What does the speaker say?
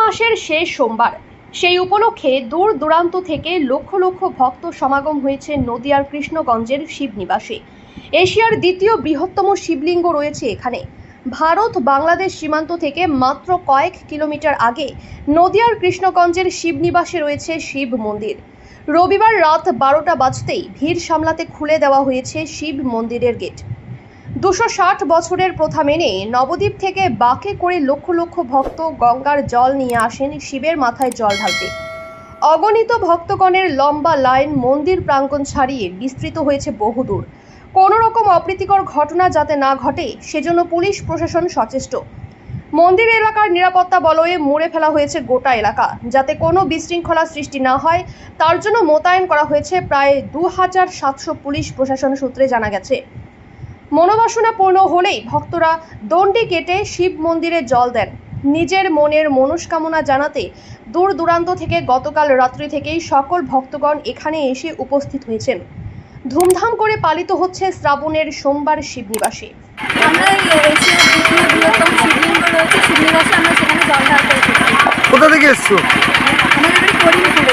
মাসের শেষ সোমবার। সেই উপলক্ষে দূর দূরান্ত থেকে লক্ষ লক্ষ ভক্ত সমাগম হয়েছে নদিয়ার কৃষ্ণগঞ্জের শিবনিবাসে। এশিয়ার দ্বিতীয় বৃহত্তম শিবলিঙ্গ রয়েছে এখানে। ভারত বাংলাদেশ সীমান্ত থেকে মাত্র কয়েক কিলোমিটার আগে নদিয়ার কৃষ্ণগঞ্জের শিবনিবাসে রয়েছে শিব মন্দির। রবিবার রাত বারোটা বাজতেই ভিড় সামলাতে খুলে দেওয়া হয়েছে শিব মন্দিরের গেট। দুশো ষাট বছরের প্রথা মেনে নবদ্বীপ থেকে বাকে করে লক্ষ লক্ষ ভক্ত গঙ্গার জল নিয়ে আসেন শিবের মাথায় জল ঢালতে। অগণিত ভক্তগণের লম্বা লাইন মন্দির প্রাঙ্গণ ছাড়িয়ে বিস্তৃত হয়েছে বহুদূর। কোনো রকম অপ্রীতিকর ঘটনা যাতে না ঘটে, সেজন্য পুলিশ প্রশাসন সচেষ্ট। মন্দির এলাকার নিরাপত্তা বলয়ে মুড়ে ফেলা হয়েছে গোটা এলাকা। যাতে কোনো বিশৃঙ্খলা সৃষ্টি না হয়, তার জন্য মোতায়েন করা হয়েছে প্রায় দু হাজার সাতশো পুলিশ প্রশাসন সূত্রে জানা গেছে। মনোবাসনা পূর্ণ হলেই ভক্তরা দণ্ডি কেটে শিব মন্দিরে জল দেন। নিজের মনের মনস্কামনা জানাতে দূর দূরান্ত থেকে গতকাল রাত্রি থেকেই সকল ভক্তগণ এখানে এসে উপস্থিত হয়েছেন। ধুমধাম করে পালিত হচ্ছে শ্রাবণের সোমবার শিবনিবাসে। আমরা এই এশিয়ার দ্বিতীয় বৃহত্তম শিবলিঙ্গ রয়েছে শিবনিবাসে আমরা সেখানে জল ঢালতে কোথা থেকে এসছো? আমাদের বাড়ি করিমপুরে।